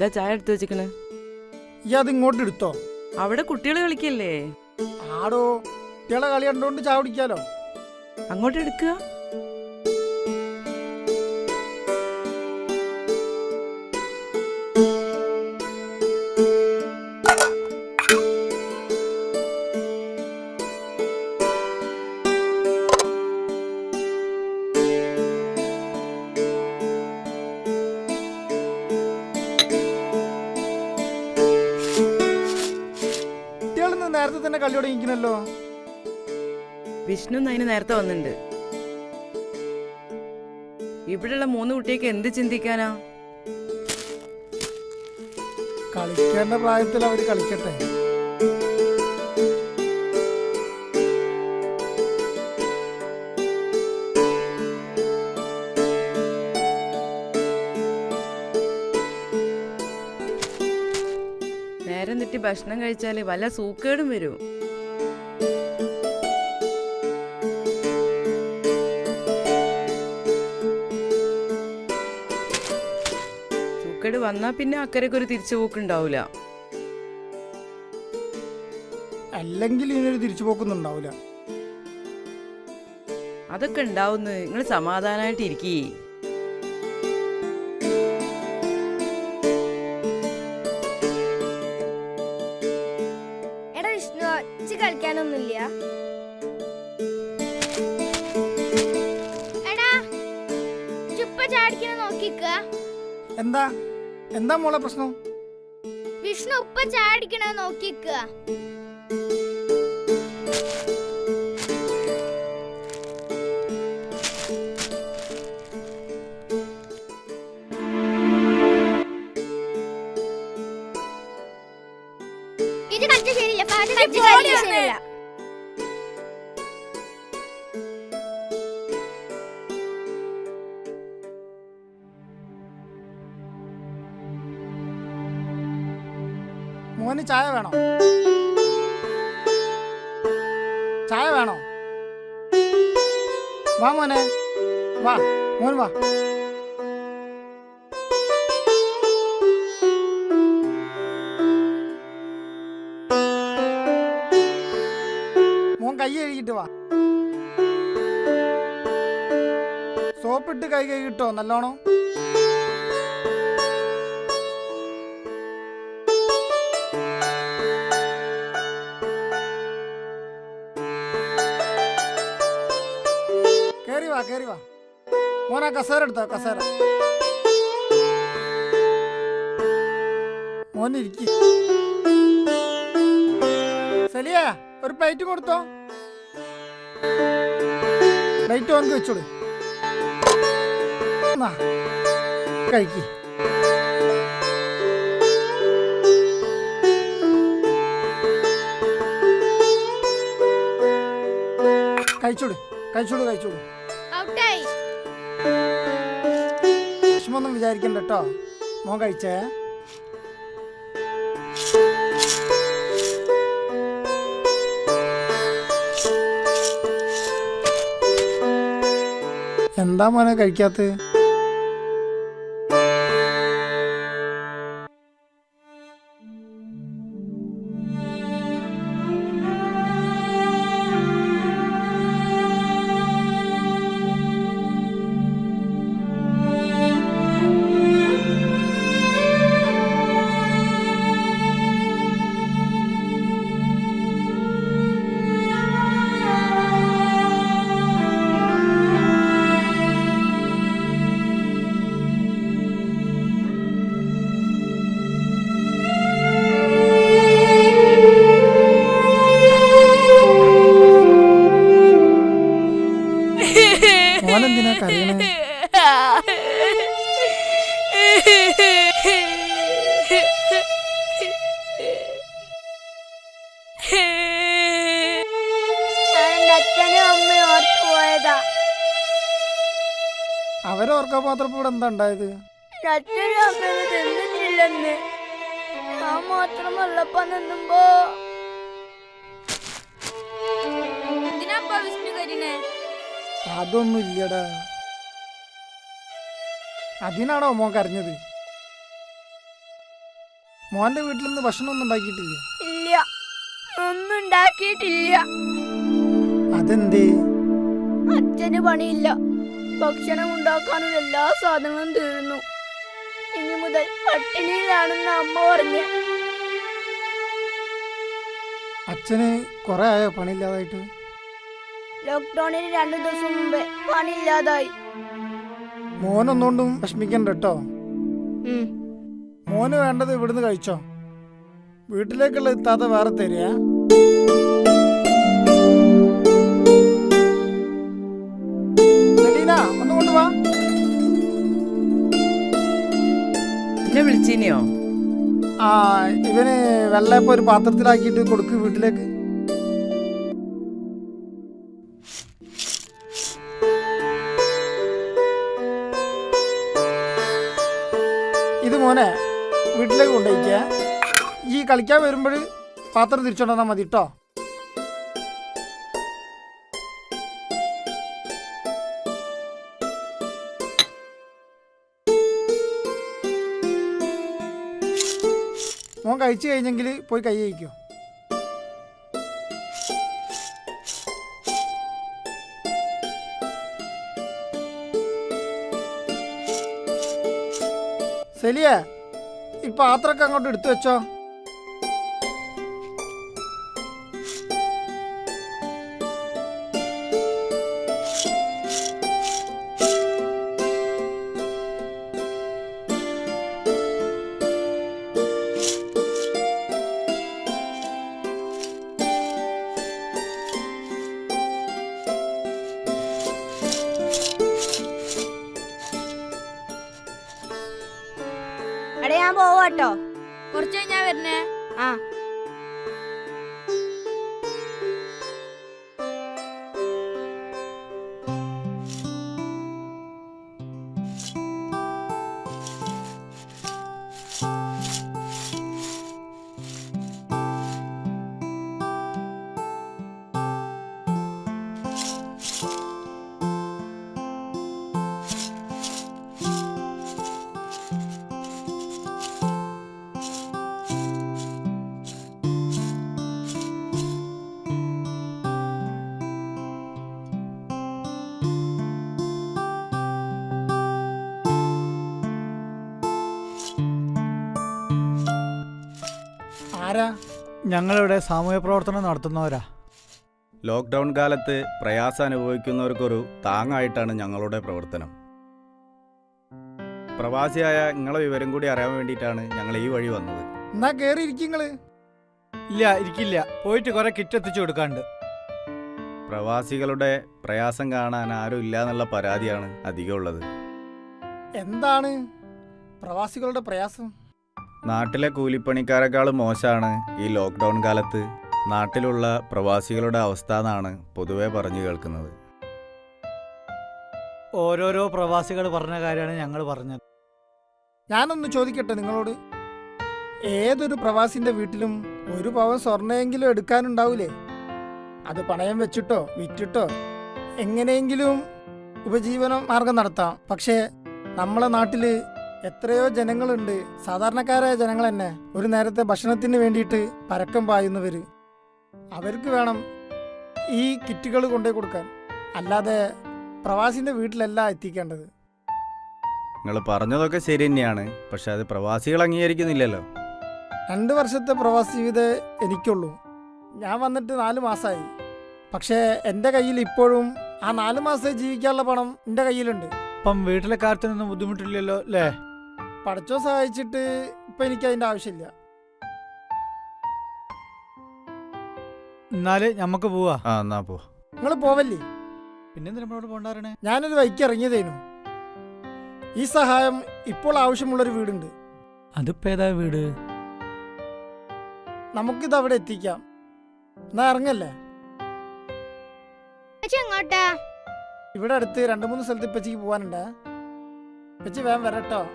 ഇതാ ചായ എടുത്തു വെച്ചിക്കണ് ഈ അത് ഇങ്ങോട്ട് എടുത്തോ. അവിടെ കുട്ടികൾ കളിക്കല്ലേ? ആടോ കുട്ടികളെ കളി കണ്ടോണ്ട് ചായ കുടിക്കാലോ. അങ്ങോട്ട് എടുക്കുക. കളി തുടങ്ങിക്കണല്ലോ വിഷ്ണു അതിന് നേരത്തെ വന്നിട്ടുണ്ട്. ഇവിടെയുള്ള മൂന്ന് കുട്ടിയൊക്കെ എന്ത് ചിന്തിക്കാനാ? കളിക്കേണ്ട പ്രായത്തിൽ അവർ കളിക്കട്ടെ. ഭക്ഷണം കഴിച്ചാൽ വല്ല സൂക്കേടും വരും. സൂക്കേട് വന്നാ പിന്നെ അക്കരക്ക് ഒരു തിരിച്ചുപോക്കുണ്ടാവൂല. അല്ലെങ്കിൽ ഇതിനൊരു തിരിച്ചു പോക്കൊന്നുണ്ടാവില്ല അതൊക്കെ ഉണ്ടാവുന്നു. നിങ്ങൾ സമാധാനമായിട്ട് ഇരിക്കേ ചാടിക്കണ നോക്കിക്ക. എന്താ? എന്താ മോളെ പ്രശ്നം? വിഷ്ണു ഉപ്പ ചാടിക്കണ നോക്കിക്ക. മോന് ചായ വേണോ? ചായ വേണോ? വാ മോനെ. വാ മോൻ വാ. മോൻ കൈ കഴുകിട്ട് വാ. സോപ്പിട്ട് കൈ കഴുകിട്ടോ നല്ലോണം? കേറി വാ. മോനെ കസേര എടുത്തോ കസേര. മോനിരിക്ക സലിയ ഒരു പ്ലേറ്റ് കൊടുത്തോ? പ്ലേറ്റ് ഓനക്ക് വെച്ചോളൂ. കഴിക്ക്. കഴിച്ചോളൂ കഴിച്ചോളൂ കഴിച്ചോളൂ. വിഷമൊന്നും വിചാരിക്കണ്ട കേട്ടോ മോൻ കഴിച്ചേ. എന്താ മോനെ കഴിക്കാത്ത മാത്രം ഇവിടെ എന്താ ഉണ്ടായത്? തിന്നിട്ടില്ലെന്ന്. ഞാൻ മാത്രം ഉള്ളപ്പോ നിന്നുമ്പോ. അതൊന്നും ഇല്ലടാ അതിനാണോ മോൻ കരഞ്ഞത്? മോന്റെ വീട്ടിൽ നിന്ന് ഭക്ഷണം ഒന്നും ഉണ്ടാക്കിയിട്ടില്ല? ഇല്ല. ഒന്നും ഉണ്ടാക്കിയിട്ടില്ല. അതെന്തേ? അച്ഛന് പണിയില്ല. ഭക്ഷണം ഉണ്ടാക്കാനുള്ള എല്ലാ സാധനങ്ങളും തീർന്നു. ഇനി മുതൽ പട്ടിണിയിലാണെന്ന് അമ്മ പറഞ്ഞു. അച്ഛന് കുറെ ആയോ പണിയില്ലാതായിട്ട്? ലോക്ക്ഡൌണിന് രണ്ടു ദിവസം മുമ്പേ പണിയില്ലാതായി. മോനൊന്നുകൊണ്ടും വിഷമിക്കണ്ട കേട്ടോ. മോന് വേണ്ടത് ഇവിടുന്ന് കഴിച്ചോ. വീട്ടിലേക്കുള്ള ഇത്താത്ത വേറെ തരിക. വിളിച്ചിനിയോ ആ ഇവന് വെള്ളയപ്പം ഒരു പാത്രത്തിലാക്കിയിട്ട് കൊടുക്ക് വീട്ടിലേക്ക്. ഇത് മോനെ വീട്ടിലേക്ക് കൊണ്ടുപോയിക്ക. ഈ കളിക്കാൻ വരുമ്പോൾ പാത്രം തിരിച്ചോണ്ടാ മതി കേട്ടോ കഴിച്ചു കഴിഞ്ഞെങ്കിൽ പോയി കൈ കഴിക്കോ സെലിയ ഈ പാത്രമൊക്കെ അങ്ങോട്ട് എടുത്തു വെച്ചോ. ഞാൻ പോവാട്ടോ കുറച്ച് കഴിഞ്ഞാ വരുന്നേ ആ. ആരാ? ഞങ്ങളിവിടെ സാമൂഹ്യ പ്രവർത്തനം നടത്തുന്നവരാ. ലോക്ക്ഡൗൺ കാലത്ത് പ്രയാസം അനുഭവിക്കുന്നവർക്കൊരു താങ്ങായിട്ടാണ് ഞങ്ങളുടെ പ്രവർത്തനം. പ്രവാസിയായ നിങ്ങളെ വിവരം കൂടി അറിയാൻ വേണ്ടിയിട്ടാണ് ഞങ്ങൾ ഈ വഴി വന്നത്. എന്നാ കേറി ഇരിക്കിങ്ങൾ ഇല്ല ഇരിക്കില്ല. പോയിട്ട് കുറെ കിറ്റ് എത്തിച്ചു കൊടുക്കാണ്ട്. പ്രവാസികളുടെ പ്രയാസം കാണാൻ ആരും ഇല്ല എന്നുള്ള പരാതിയാണ് അധികം ഉള്ളത്. എന്താണ് പ്രവാസികളുടെ പ്രയാസം? നാട്ടിലെ കൂലിപ്പണിക്കാരെക്കാളും മോശമാണ് ഈ ലോക്ക്ഡൗൺ കാലത്ത് നാട്ടിലുള്ള പ്രവാസികളുടെ അവസ്ഥ എന്നാണ് പൊതുവെ പറഞ്ഞു കേൾക്കുന്നത്. ഓരോരോ പ്രവാസികൾ പറഞ്ഞ കാര്യമാണ് ഞങ്ങൾ പറഞ്ഞത്. ഞാനൊന്ന് ചോദിക്കട്ടെ നിങ്ങളോട്? ഏതൊരു പ്രവാസിന്റെ വീട്ടിലും ഒരു പവൻ സ്വർണമെങ്കിലും എടുക്കാനുണ്ടാവൂലേ? അത് പണയം വെച്ചിട്ടോ വിറ്റിട്ടോ എങ്ങനെയെങ്കിലും ഉപജീവന മാർഗം നടത്താം. പക്ഷേ നമ്മളെ നാട്ടിൽ എത്രയോ ജനങ്ങളുണ്ട്. സാധാരണക്കാരായ ജനങ്ങൾ തന്നെ ഒരു നേരത്തെ ഭക്ഷണത്തിന് വേണ്ടിയിട്ട് പരക്കം പായുന്നവര്. അവർക്ക് വേണം ഈ കിറ്റുകൾ കൊണ്ടുപോയി കൊടുക്കാൻ. അല്ലാതെ പ്രവാസിന്റെ വീട്ടിലല്ല എത്തിക്കേണ്ടത്. നിങ്ങൾ പറഞ്ഞതൊക്കെ ശരി തന്നെയാണ്. പക്ഷെ അത് പ്രവാസികൾ അംഗീകരിക്കുന്നില്ലല്ലോ. രണ്ട് വർഷത്തെ പ്രവാസി ജീവിതം എനിക്കുള്ളൂ. ഞാൻ വന്നിട്ട് നാല് മാസമായി പക്ഷേ എന്റെ കയ്യിൽ ഇപ്പോഴും ആ നാല് മാസം ജീവിക്കാനുള്ള പണം എന്റെ കയ്യിലുണ്ട്. ഇപ്പം വീട്ടിലെ കാര്യത്തിനൊന്നും ബുദ്ധിമുട്ടില്ലല്ലോ അല്ലേ? പഠിച്ചോ സഹായിച്ചിട്ട് ഇപ്പൊ എനിക്ക് അതിന്റെ ആവശ്യമില്ല. എന്നാൽ നമുക്ക് പോവാ. ആ എന്നാ പോ. നിങ്ങൾ പോവല്ലേ? പിന്നെ നമ്മളോട് ഞാനൊരു വൈക്ക് ഇറങ്ങിയതേനു. ഈ സഹായം ഇപ്പോൾ ആവശ്യമുള്ളൊരു വീടുണ്ട്. അതിപ്പോ ഏതാ വീട്? നമുക്കിത് അവിടെ എത്തിക്കാം. എന്നാ ഇറങ്ങല്ലേ? എങ്ങോട്ടാ? ഇവിടെ അടുത്ത് രണ്ട് മൂന്ന് സ്ഥലത്ത് ഇപ്പച്ചിക്ക് പോവാനുണ്ട്. ഇപ്പച്ചി വേഗം വരട്ടോ.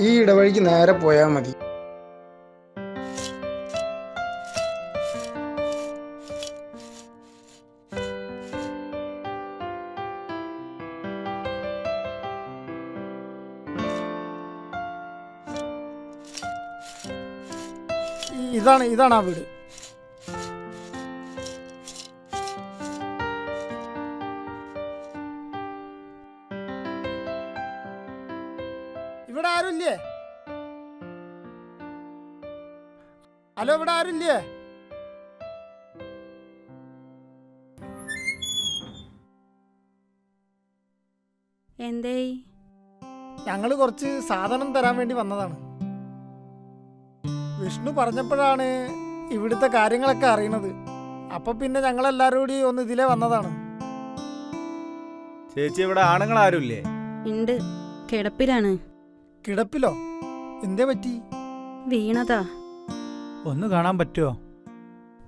ഈ ഇടവഴിക്ക് നേരെ പോയാൽ മതി. ഇതാണ് ഇതാണ് ആ വീട്. ഇവിടെ ആരില്ലേ എന്തേ ഞങ്ങൾ കുറച്ച് സാധനം തരാൻ വേണ്ടി വന്നതാണ്. വിഷ്ണു പറഞ്ഞപ്പോഴാണ് ഇവിടുത്തെ കാര്യങ്ങളൊക്കെ അറിയണത്. അപ്പൊ പിന്നെ ഞങ്ങൾ എല്ലാരും കൂടി ഒന്ന് ഇതിലേ വന്നതാണ്. ചേച്ചി ഇവിടെ ആണുങ്ങൾ ആരുമില്ലേ? ഉണ്ട്. കിടപ്പിലാണ്. കിടപ്പിലോ? എന്തേ പറ്റി? വീണതാ. ഒന്ന് കാണാൻ പറ്റുമോ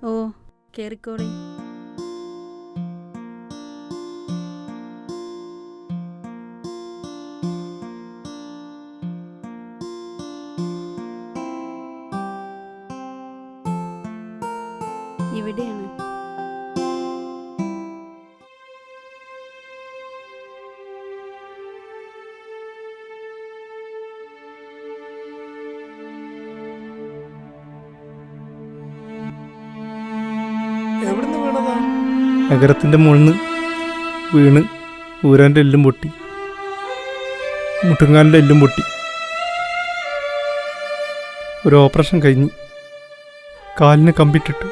ഓ കേറിക്കോളി. ഇവിടെയാണ്. നഗരത്തിന്റെ മുകളിൽ വീണ് ഊരാന്റെ എല്ലും പൊട്ടി. മുട്ടുങ്ങാലിന്റെ എല്ലും പൊട്ടി. ഒരു ഓപ്പറേഷൻ കഴിഞ്ഞ് കാലിന് കമ്പിട്ടിട്ട്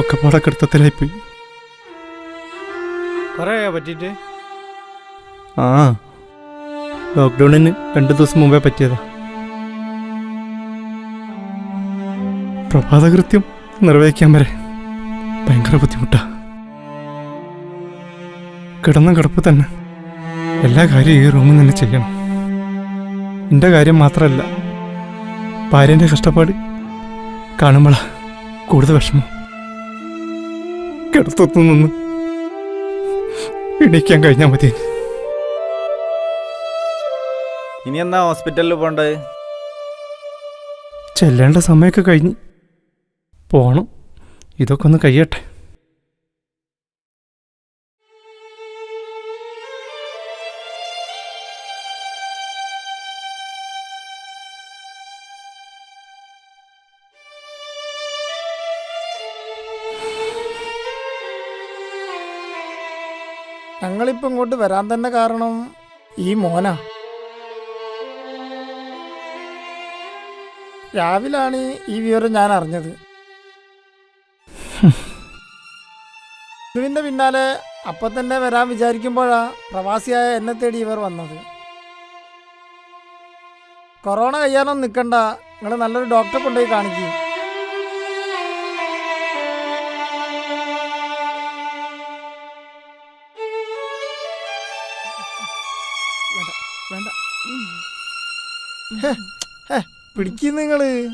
ഒക്കെ പാടെ കിടത്തത്തിലായിപ്പോയി പറയാ പറ്റിയിട്ട്? ആ ലോക്ക്ഡൗണിന് രണ്ട് ദിവസം മുമ്പേ പറ്റിയതാ. പ്രഭാതകൃത്യം നിർവഹിക്കാൻ വരെ ഭയങ്കര ബുദ്ധിമുട്ടാ. കിടന്ന കിടപ്പ് തന്നെ. എല്ലാ കാര്യവും ഈ റൂമിൽ തന്നെ ചെയ്യണം. എന്റെ കാര്യം മാത്രമല്ല ഭാര്യന്റെ കഷ്ടപ്പാട് കാണുമ്പോളാ കൂടുതൽ വിഷമം. കിടത്തൊത്തു നിന്ന് എണീക്കാൻ കഴിഞ്ഞാൽ മതി. ഇനി എന്നാ ഹോസ്പിറ്റലിൽ പോണ്ടത് ചെല്ലേണ്ട സമയമൊക്കെ കഴിഞ്ഞ് പോണം. ഇതൊക്കെ ഒന്ന് കഴിയട്ടെ. ഇങ്ങോട്ട് വരാൻ തന്നെ കാരണം ഈ മോന. രാവിലാണ് ഈ വിവരം ഞാൻ അറിഞ്ഞത്. ഇതിന്റെ പിന്നാലെ അപ്പൊ തന്നെ വരാൻ വിചാരിക്കുമ്പോഴാ പ്രവാസിയായ എന്നെ തേടി ഇവർ വന്നത്. കൊറോണ കഴിയാനൊന്നും നിൽക്കണ്ട നിങ്ങൾ നല്ലൊരു ഡോക്ടറെ കൊണ്ടുപോയി കാണിക്കും. പിടിക്കും നിങ്ങൾ.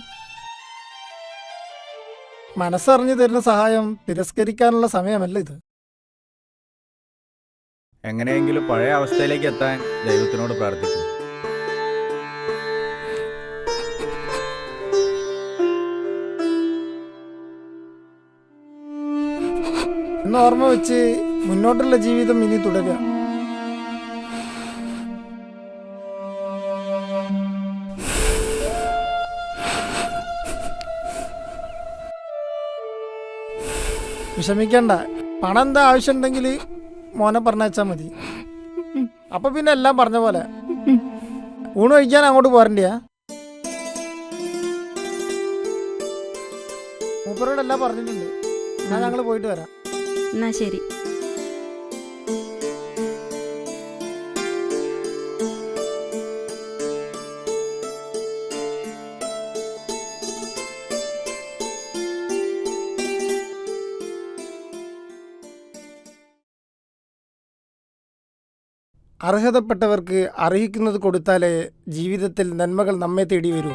മനസ്സറിഞ്ഞു തരുന്ന സഹായം തിരസ്കരിക്കാനുള്ള സമയമല്ല ഇത്. എങ്ങനെയെങ്കിലും പഴയ അവസ്ഥയിലേക്ക് എത്താൻ ദൈവത്തിനോട് പ്രാർത്ഥിക്കും. ഓർമ്മ വെച്ച് മുന്നോട്ടുള്ള ജീവിതം ഇനി തുടരുക. വിഷമിക്കണ്ട. പണം എന്താ ആവശ്യമുണ്ടെങ്കിൽ മോനെ പറഞ്ഞാൽ മതി. അപ്പൊ പിന്നെ എല്ലാം പറഞ്ഞ പോലെ. ഊണ് കഴിക്കാൻ അങ്ങോട്ട് പോരണ്ടിയാ? മൂപ്പരോടെല്ലാം പറഞ്ഞിട്ടുണ്ട്. ഞാൻ ഞങ്ങൾ പോയിട്ട് വരാം. എന്നാ ശരി. അർഹതപ്പെട്ടവർക്ക് അർഹിക്കുന്നത് കൊടുത്താലേ ജീവിതത്തിൽ നന്മകൾ നമ്മെ തേടി വരൂ.